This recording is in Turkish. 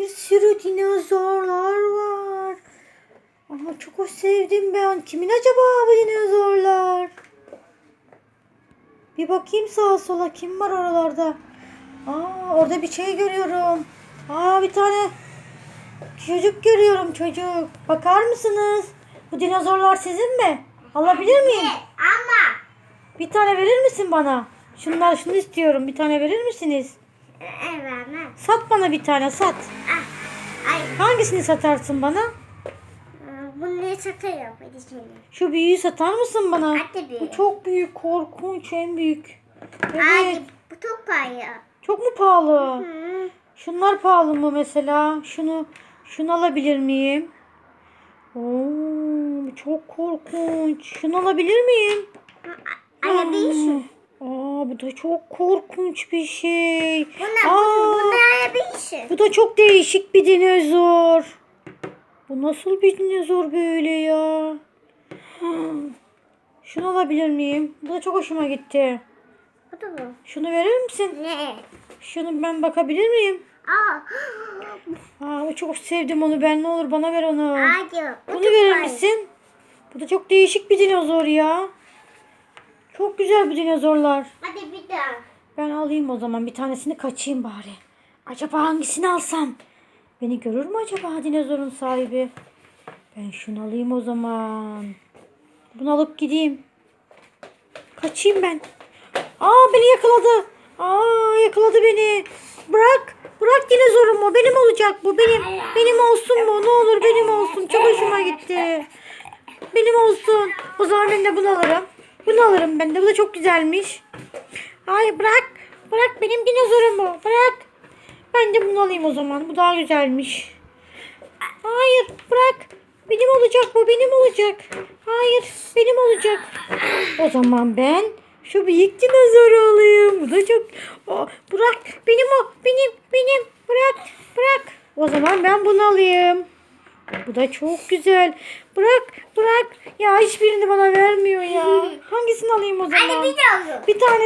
Bir sürü dinozorlar var. Ama çok hoş sevdim ben. Kimin acaba bu dinozorlar? Bir bakayım sağa sola kim var oralarda? Aa orada bir şey görüyorum. Aa bir tane çocuk görüyorum çocuk. Bakar mısınız? Bu dinozorlar sizin mi? Alabilir miyim? Ama Bir tane verir misin bana? Şunlar şunu istiyorum. Bir tane verir misiniz? Evet. Sat bana bir tane sat. Ah, ay Hangisini satarsın bana? bunu satayım. Şu büyüğü satar mısın bana? Hadi bir. Bu çok büyük, korkunç, en büyük. Evet. Ay bu çok pahalı. Çok mu pahalı? Hı. Şunlar pahalı mı mesela? Şunu şunu alabilir miyim? Oo, çok korkunç. Şunu alabilir miyim? Ay bir. Bu da çok korkunç bir şey. Bunlar, Aa, bunlar bir şey. bu da çok değişik bir dinozor. Bu nasıl bir dinozor böyle ya? Hmm. Şunu alabilir miyim? Bu da çok hoşuma gitti. Bu da bu. Şunu verir misin? Ne? Şunu ben bakabilir miyim? Aa. Aa, çok sevdim onu ben. Ne olur bana ver onu. Bu Bunu verir misin? Bu da çok değişik bir dinozor ya. Çok güzel bu dinozorlar. Hadi bir daha. Ben alayım o zaman. Bir tanesini kaçayım bari. Acaba hangisini alsam? Beni görür mü acaba dinozorun sahibi? Ben şunu alayım o zaman. Bunu alıp gideyim. Kaçayım ben. Aa beni yakaladı. Aa yakaladı beni. Bırak. Bırak dinozorumu. Benim olacak bu. Benim. Benim olsun bu. Ne olur benim olsun. Çok hoşuma gitti. Benim olsun. O zaman ben de bunu alırım. Bunu alırım ben de. Bu da çok güzelmiş. Hayır bırak. Bırak benim dinozorumu. Bırak. Ben de bunu alayım o zaman. Bu daha güzelmiş. Hayır bırak. Benim olacak bu. Benim olacak. Hayır benim olacak. O zaman ben şu büyük dinozoru alayım. Bu da çok... Aa, bırak. Benim o. Benim. Benim. Bırak. Bırak. O zaman ben bunu alayım. Bu da çok güzel. Bırak. Bırak. Ya hiçbirini bana vermiyor ya. Hangisini alayım o zaman? Hadi bir daha. Bir tane